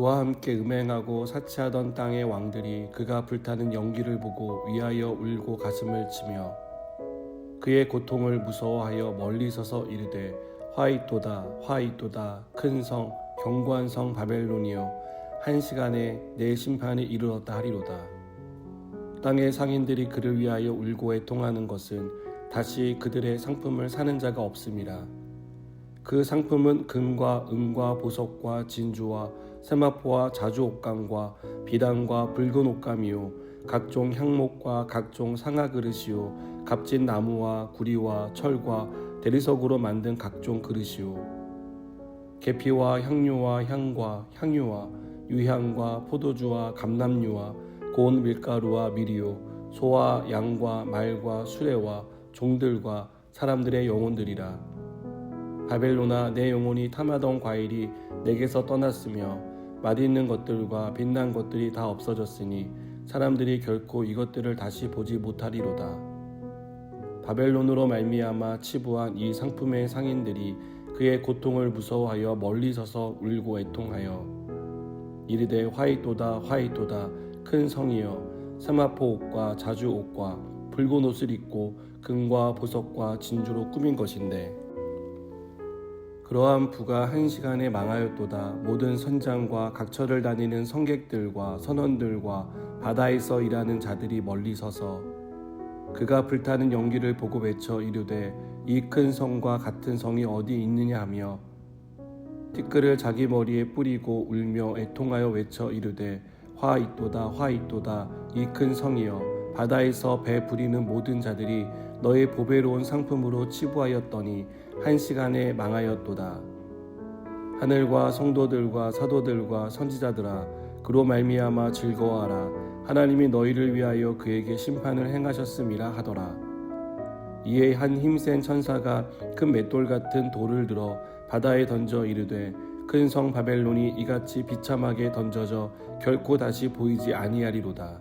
그와 함께 음행하고 사치하던 땅의 왕들이 그가 불타는 연기를 보고 위하여 울고 가슴을 치며 그의 고통을 무서워하여 멀리 서서 이르되 화이또다 화이또다 큰성 견고한 성 바벨론이여 한 시간에 내 심판이 이르렀다 하리로다. 땅의 상인들이 그를 위하여 울고 애통하는 것은 다시 그들의 상품을 사는 자가 없음이라. 그 상품은 금과 은과 보석과 진주와 세마포와 자주 옥감과 비단과 붉은 옥감이요. 각종 향목과 각종 상아 그릇이요. 값진 나무와 구리와 철과 대리석으로 만든 각종 그릇이요. 계피와 향료와 향과 향유와 유향과 포도주와 감람류와 고운 밀가루와 미리요. 소와 양과 말과 수레와 종들과 사람들의 영혼들이라. 바벨로나 내 영혼이 탐하던 과일이 내게서 떠났으며 맛있는 것들과 빛난 것들이 다 없어졌으니 사람들이 결코 이것들을 다시 보지 못하리로다. 바벨론으로 말미암아 치부한 이 상품의 상인들이 그의 고통을 무서워하여 멀리 서서 울고 애통하여 이르되 화이또다 화이또다 큰 성이여 세마포 옷과 자주 옷과 붉은 옷을 입고 금과 보석과 진주로 꾸민 것인데 그러한 부가 한 시간에 망하였도다. 모든 선장과 각처를 다니는 성객들과 선원들과 바다에서 일하는 자들이 멀리 서서 그가 불타는 연기를 보고 외쳐 이르되 이 큰 성과 같은 성이 어디 있느냐 하며 티끌을 자기 머리에 뿌리고 울며 애통하여 외쳐 이르되 화 있도다 화 있도다 이 큰 성이여 바다에서 배 부리는 모든 자들이 너의 보배로운 상품으로 치부하였더니 한 시간에 망하였도다. 하늘과 성도들과 사도들과 선지자들아 그로 말미암아 즐거워하라 하나님이 너희를 위하여 그에게 심판을 행하셨음이라 하더라. 이에 한 힘센 천사가 큰 맷돌 같은 돌을 들어 바다에 던져 이르되 큰 성 바벨론이 이같이 비참하게 던져져 결코 다시 보이지 아니하리로다.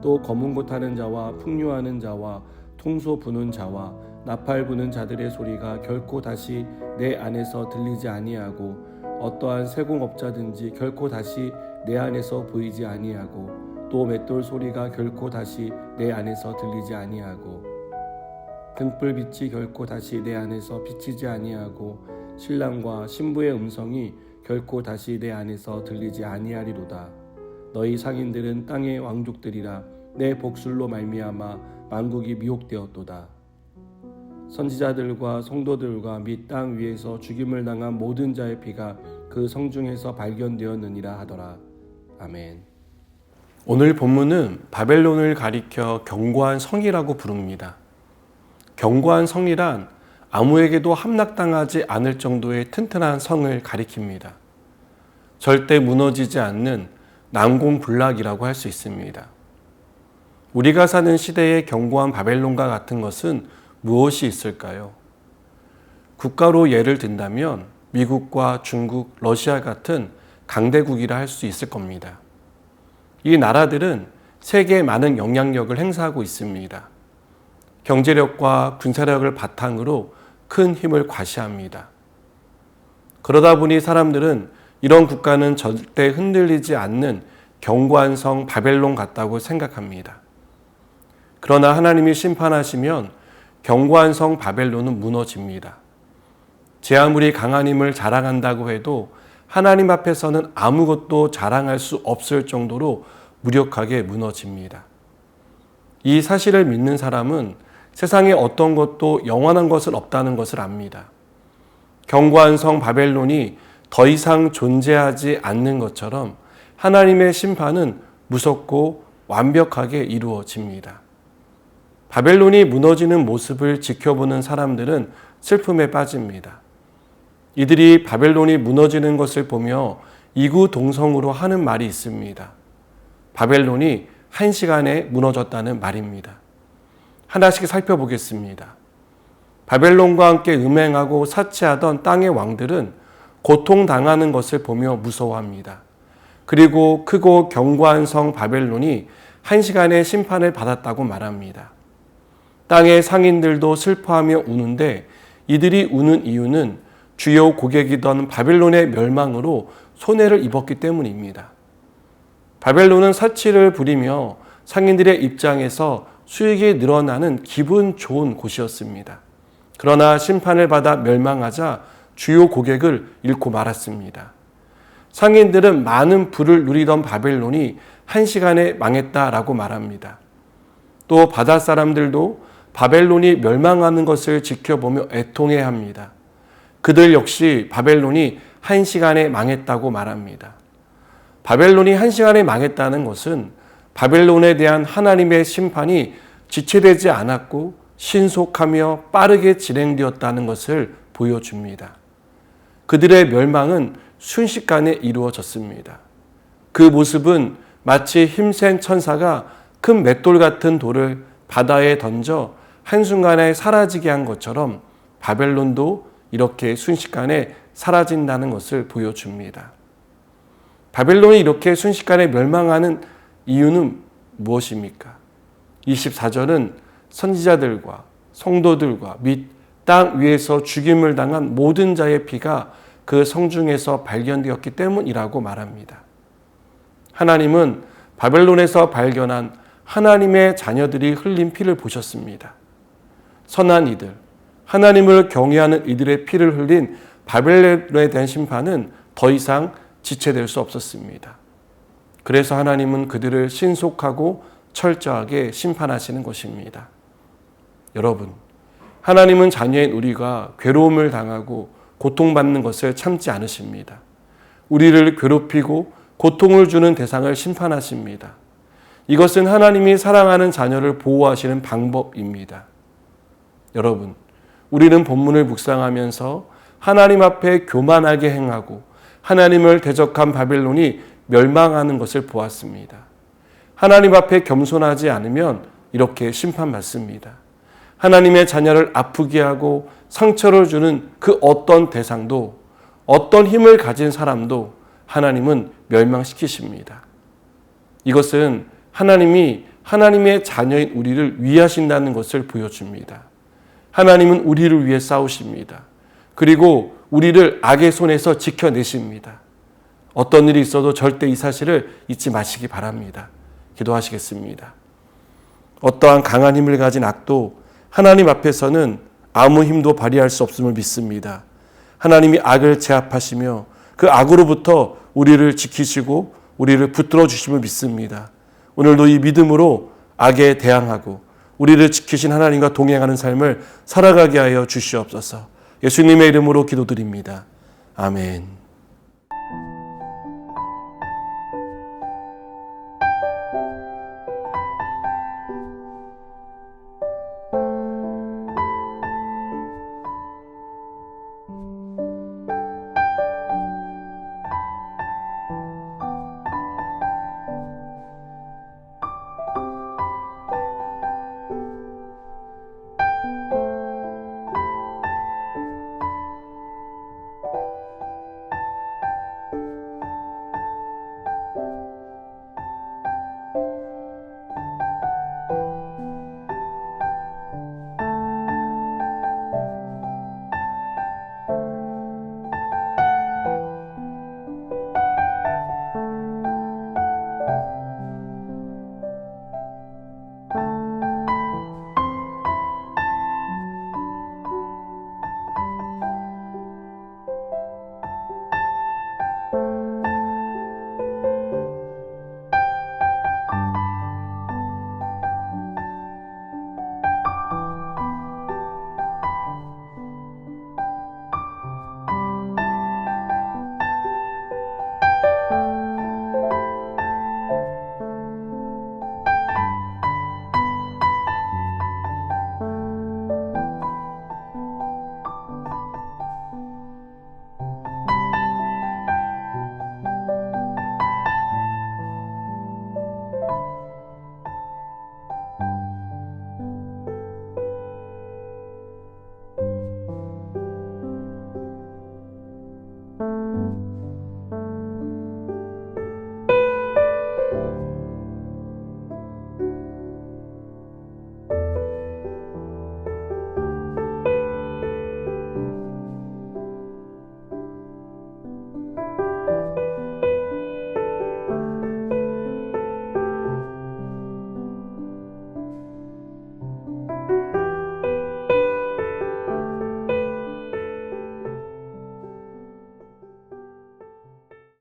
또 검은 곳 하는 자와 풍류하는 자와 통소 부는 자와 나팔 부는 자들의 소리가 결코 다시 내 안에서 들리지 아니하고 어떠한 세공업자든지 결코 다시 내 안에서 보이지 아니하고 또 맷돌 소리가 결코 다시 내 안에서 들리지 아니하고 등불 빛이 결코 다시 내 안에서 비치지 아니하고 신랑과 신부의 음성이 결코 다시 내 안에서 들리지 아니하리로다. 너희 상인들은 땅의 왕족들이라 내 복술로 말미암아 만국이 미혹되었도다 선지자들과 성도들과 및 땅 위에서 죽임을 당한 모든 자의 피가 그 성중에서 발견되었느니라 하더라. 아멘. 오늘 본문은 바벨론을 가리켜 견고한 성이라고 부릅니다. 견고한 성이란 아무에게도 함락당하지 않을 정도의 튼튼한 성을 가리킵니다. 절대 무너지지 않는 난공불락이라고 할 수 있습니다. 우리가 사는 시대의 견고한 바벨론과 같은 것은 무엇이 있을까요? 국가로 예를 든다면 미국과 중국, 러시아 같은 강대국이라 할 수 있을 겁니다. 이 나라들은 세계에 많은 영향력을 행사하고 있습니다. 경제력과 군사력을 바탕으로 큰 힘을 과시합니다. 그러다 보니 사람들은 이런 국가는 절대 흔들리지 않는 견고한 성 바벨론 같다고 생각합니다. 그러나 하나님이 심판하시면 견고한 성 바벨론은 무너집니다. 제 아무리 강한 힘을 자랑한다고 해도 하나님 앞에서는 아무것도 자랑할 수 없을 정도로 무력하게 무너집니다. 이 사실을 믿는 사람은 세상에 어떤 것도 영원한 것은 없다는 것을 압니다. 견고한 성 바벨론이 더 이상 존재하지 않는 것처럼 하나님의 심판은 무섭고 완벽하게 이루어집니다. 바벨론이 무너지는 모습을 지켜보는 사람들은 슬픔에 빠집니다. 이들이 바벨론이 무너지는 것을 보며 이구 동성으로 하는 말이 있습니다. 바벨론이 한 시간에 무너졌다는 말입니다. 하나씩 살펴보겠습니다. 바벨론과 함께 음행하고 사치하던 땅의 왕들은 고통당하는 것을 보며 무서워합니다. 그리고 크고 견고한 성 바벨론이 한 시간에 심판을 받았다고 말합니다. 땅의 상인들도 슬퍼하며 우는데 이들이 우는 이유는 주요 고객이던 바빌론의 멸망으로 손해를 입었기 때문입니다. 바벨론은 사치를 부리며 상인들의 입장에서 수익이 늘어나는 기분 좋은 곳이었습니다. 그러나 심판을 받아 멸망하자 주요 고객을 잃고 말았습니다. 상인들은 많은 부를 누리던 바벨론이 한 시간에 망했다라고 말합니다. 또 바다 사람들도 바벨론이 멸망하는 것을 지켜보며 애통해 합니다. 그들 역시 바벨론이 한 시간에 망했다고 말합니다. 바벨론이 한 시간에 망했다는 것은 바벨론에 대한 하나님의 심판이 지체되지 않았고 신속하며 빠르게 진행되었다는 것을 보여줍니다. 그들의 멸망은 순식간에 이루어졌습니다. 그 모습은 마치 힘센 천사가 큰 맷돌 같은 돌을 바다에 던져 한순간에 사라지게 한 것처럼 바벨론도 이렇게 순식간에 사라진다는 것을 보여줍니다. 바벨론이 이렇게 순식간에 멸망하는 이유는 무엇입니까? 24절은 선지자들과 성도들과 및 땅 위에서 죽임을 당한 모든 자의 피가 그 성중에서 발견되었기 때문이라고 말합니다. 하나님은 바벨론에서 발견한 하나님의 자녀들이 흘린 피를 보셨습니다. 선한 이들, 하나님을 경외하는 이들의 피를 흘린 바벨론에 대한 심판은 더 이상 지체될 수 없었습니다. 그래서 하나님은 그들을 신속하고 철저하게 심판하시는 것입니다. 여러분, 하나님은 자녀인 우리가 괴로움을 당하고 고통받는 것을 참지 않으십니다. 우리를 괴롭히고 고통을 주는 대상을 심판하십니다. 이것은 하나님이 사랑하는 자녀를 보호하시는 방법입니다. 여러분, 우리는 본문을 묵상하면서 하나님 앞에 교만하게 행하고 하나님을 대적한 바벨론이 멸망하는 것을 보았습니다. 하나님 앞에 겸손하지 않으면 이렇게 심판받습니다. 하나님의 자녀를 아프게 하고 상처를 주는 그 어떤 대상도 어떤 힘을 가진 사람도 하나님은 멸망시키십니다. 이것은 하나님이 하나님의 자녀인 우리를 위하신다는 것을 보여줍니다. 하나님은 우리를 위해 싸우십니다. 그리고 우리를 악의 손에서 지켜내십니다. 어떤 일이 있어도 절대 이 사실을 잊지 마시기 바랍니다. 기도하시겠습니다. 어떠한 강한 힘을 가진 악도 하나님 앞에서는 아무 힘도 발휘할 수 없음을 믿습니다. 하나님이 악을 제압하시며 그 악으로부터 우리를 지키시고 우리를 붙들어 주심을 믿습니다. 오늘도 이 믿음으로 악에 대항하고 우리를 지키신 하나님과 동행하는 삶을 살아가게 하여 주시옵소서. 예수님의 이름으로 기도드립니다. 아멘.